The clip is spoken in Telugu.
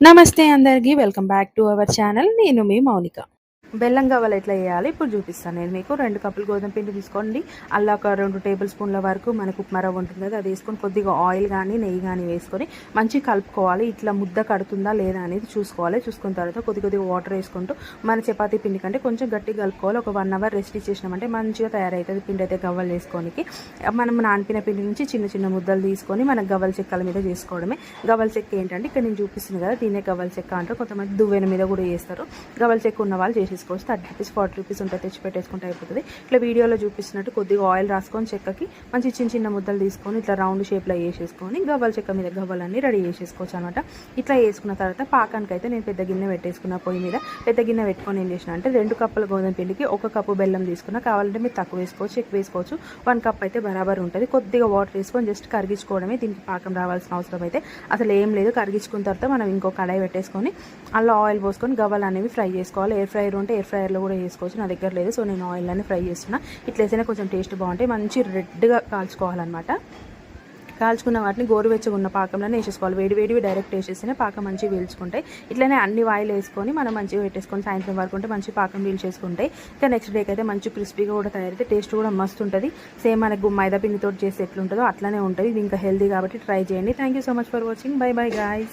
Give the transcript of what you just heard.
నమస్తే అందరికీ welcome back to our channel. నేను మీ మౌనిక. బెల్లం గవ్వలు ఎట్లా చేయాలి? ఇప్పుడు చూపిస్తాను నేను మీకు. రెండు కప్పులు గోధుమ పిండి తీసుకోండి. అలా ఒక రెండు టేబుల్ స్పూన్ల వరకు మనకు ఉప్మా రవ్వ ఉంటుంది కదా అది వేసుకొని కొద్దిగా ఆయిల్ కానీ నెయ్యి కానీ వేసుకొని మంచిగా కలుపుకోవాలి. ఇట్లా ముద్ద కడుతుందా లేదా అనేది చూసుకోవాలి. చూసుకున్న తర్వాత కొద్ది కొద్దిగా వాటర్ వేసుకుంటూ మన చపాతీ పిండి కంటే కొంచెం గట్టిగా కలుపుకోవాలి. ఒక వన్ అవర్ రెస్ట్ ఇచ్చేసినామంటే మంచిగా తయారవుతుంది పిండి అయితే గవ్వలు వేసుకోనికి. మనం నానిపిన పిండి నుంచి చిన్న చిన్న ముద్దలు తీసుకొని మన గవ్వల చెక్కల మీద చేసుకోవడమే. గవ్వల చెక్క ఏంటంటే ఇక్కడ నేను చూపిస్తుంది కదా దీనే గవ్వల చెక్క అంటారు. కొంతమంది దువ్వెన మీద కూడా చేస్తారు. గవ్వల చెక్క ఉన్న వాళ్ళు తీసుకోవచ్చు థర్టీ రూపీస్ ఫార్టీ రూపీస్ ఉంటే తెచ్చి పెట్టేసుకుంటే అయిపోతుంది. ఇట్లా వీడియోలో చూపిస్తున్నట్టు కొద్దిగా ఆయిల్ రాసుకొని చెక్కకి మంచి చిన్న చిన్న ముద్దలు తీసుకొని ఇట్లా రౌండ్ షేప్లో వేసేసుకొని గవ్వల చెక్క మీద గవ్వలన్నీ రెడీ చేసేసుకోవచ్చు అనమాట ఇట్లా వేసుకున్న తర్వాత పాకానికి అయితే నేను పెద్ద గిన్నె పెట్టేసుకున్న పొయ్యి మీద పెద్ద గిన్నె పెట్టుకొని ఏం చేసిన అంటే రెండు కప్పుల గోధుమ పిండికి ఒక కప్పు బెల్లం తీసుకున్నా. కావాలంటే మీరు తక్కువ వేసుకోవచ్చు ఎక్కువ వేసుకోవచ్చు. వన్ కప్ అయితే బరాబర్ ఉంటుంది. కొద్దిగా వాటర్ వేసుకొని జస్ట్ కరిగించుకోవడమే దీనికి పాకం రావాల్సిన అవసరం అయితే అసలు ఏం లేదు. కరిగించుకున్న తర్వాత మనం ఇంకో కడాయి పెట్టేసుకొని అలా ఆయిల్ పోసుకొని గవ్వలు అనేవి ఫ్రై చేసుకోవాలి. ఎయిర్ ఫ్రైర్ ఉంటే ఎయిర్ ఫ్రైయర్లో కూడా చేసుకోవచ్చు నా దగ్గర లేదు సో నేను ఆయిల్ ఫ్రై చేస్తున్నా. ఇట్లా కొంచెం టేస్ట్ బాగుంటాయి. మంచి రెడ్గా కాల్చుకోవాలన్నమాట. కాల్చుకున్న వాటిని గోరువెచ్చగా ఉన్న పాకంలోనే వేసేసుకోవాలి. వేడి వేడివి డైరెక్ట్ వేసేస్తేనే పాకం మంచిగా పీల్చుకుంటాయి. ఇట్లనే అన్ని ఆయిల్ వేసుకొని మనం మంచిగా పెట్టేసుకొని సాయంత్రం వరకు ఉంటే మంచి పాకం పీల్చేసుకుంటాయి. ఇంకా నెక్స్ట్ డేకి అయితే మంచి క్రిస్పీగా కూడా తయారైతే టేస్ట్ కూడా మస్తు ఉంటుంది. సేమ్ మనకు మైదా పిండితో చేసి ఎట్లుంటుందో అట్లనే ఉంటుంది. ఇది ఇంకా హెల్దీ కాబట్టి ట్రై చేయండి. Thank you so much for watching bye bye guys